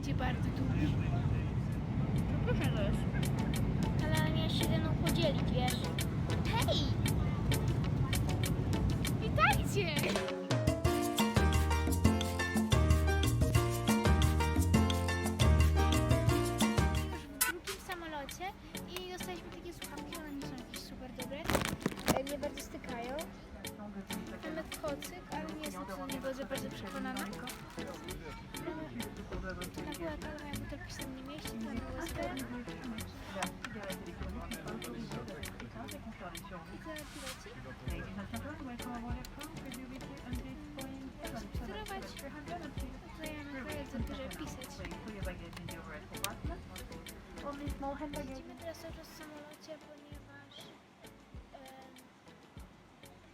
będzie bardzo długi. No proszę to jest. Ale miałeś się ze mną podzielić, wiesz? Hej! Witajcie! Teraz cały czas w samolocie, ponieważ em,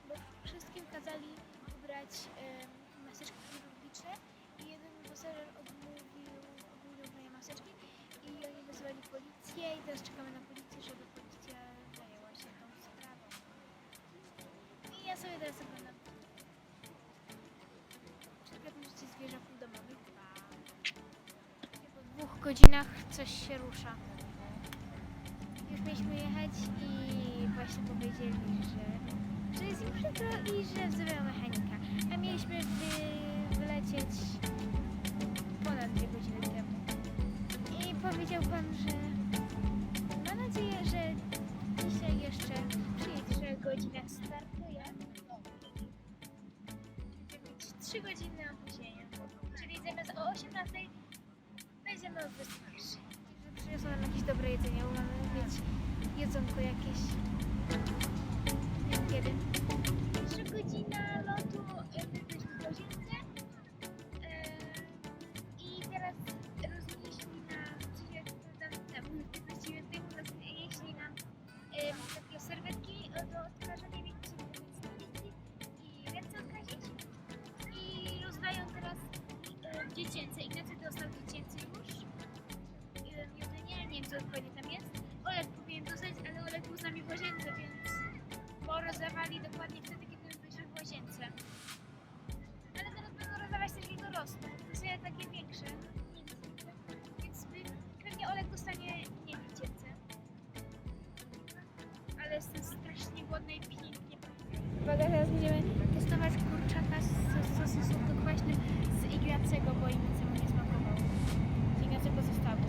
bo wszystkim kazali ubrać em, maseczki chirurgiczne i jeden pasażer i teraz czekamy na policję, żeby policja zajęła się tą sprawą. I ja sobie teraz oglądam przeglądności zwierzaków domowych. Po dwóch godzinach coś się rusza. Już mieliśmy jechać i właśnie powiedzieli, że, że jest im przykro i że wzywają mechanika. A mieliśmy wy, wylecieć ponad dwie godziny temu. I powiedział pan, że przyjedzie. Trzy godzina startuje. Będziemy mieć trzy godziny opóźnienia. Czyli zamiast o 18 będziemy o 21. Przyniosą nam jakieś dobre jedzenie, bo mamy mieć jedzonko jakieś. Nie wiem kiedy. Trzy godzina lotu, dziecięce. Ignacy dostał dziecięcy już. Jedzenie, nie wiem co dokładnie tam jest. Olek powinien dostać, ale Olek był z nami w łazience, więc bo rozdawali dokładnie wtedy, kiedy my byliśmy w łazience. Ale teraz będą rozdawać też i dorosłe. To są takie większe. Więc pewnie Olek dostanie nie dziecięce. Ale jestem strasznie głodna i pięknie Uwaga, teraz będziemy testować kurczaka z sosem słodko-kwaśnym z Ignacego, bo Ignacemu nie smakował. Z Ignacego zestawu,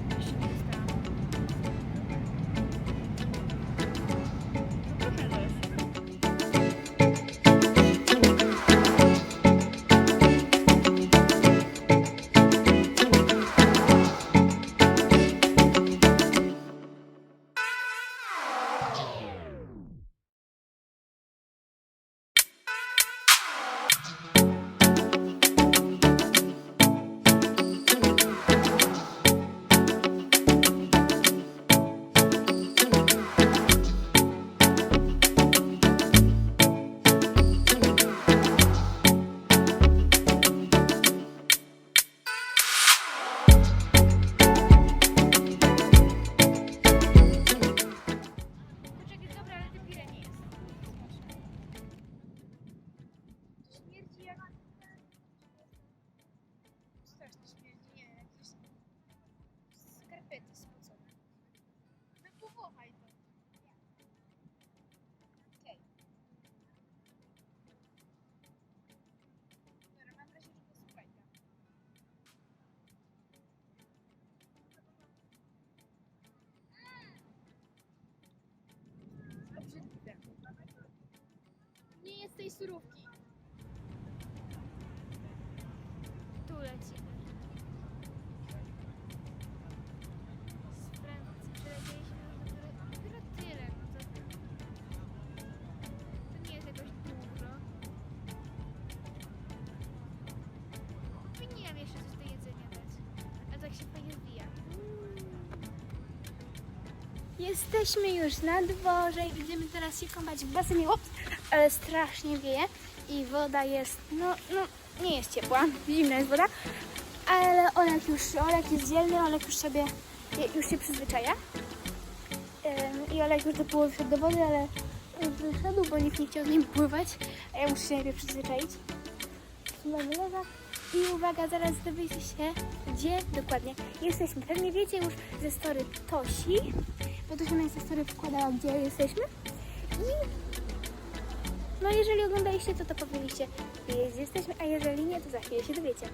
tej surówki. Tu lecimy. Z Francji przelecieliśmy dopiero, dopiero tyle. No to, nie jest jakoś dużo. Powinienem jeszcze coś do jedzenia dać. A tak się fajnie Jesteśmy już na dworze i będziemy teraz się kąpać w basenie, Ups, ale strasznie wieje i woda jest, no, no, nie jest ciepła, zimna jest woda, ale Olek już, Olek jest dzielny, Olek już sobie, już się przyzwyczaja. I Olek już do połowy wszedł do wody, ale wyszedł, bo nikt nie chciał z nim pływać, a ja muszę się najpierw przyzwyczaić. I uwaga, zaraz dowiecie się, gdzie dokładnie jesteśmy. Pewnie wiecie już ze story Tosi, bo Tosia na Insta story wkładała, gdzie jesteśmy. I no jeżeli oglądaliście, to to powiedzieliście, gdzie jesteśmy, a jeżeli nie, to za chwilę się dowiecie.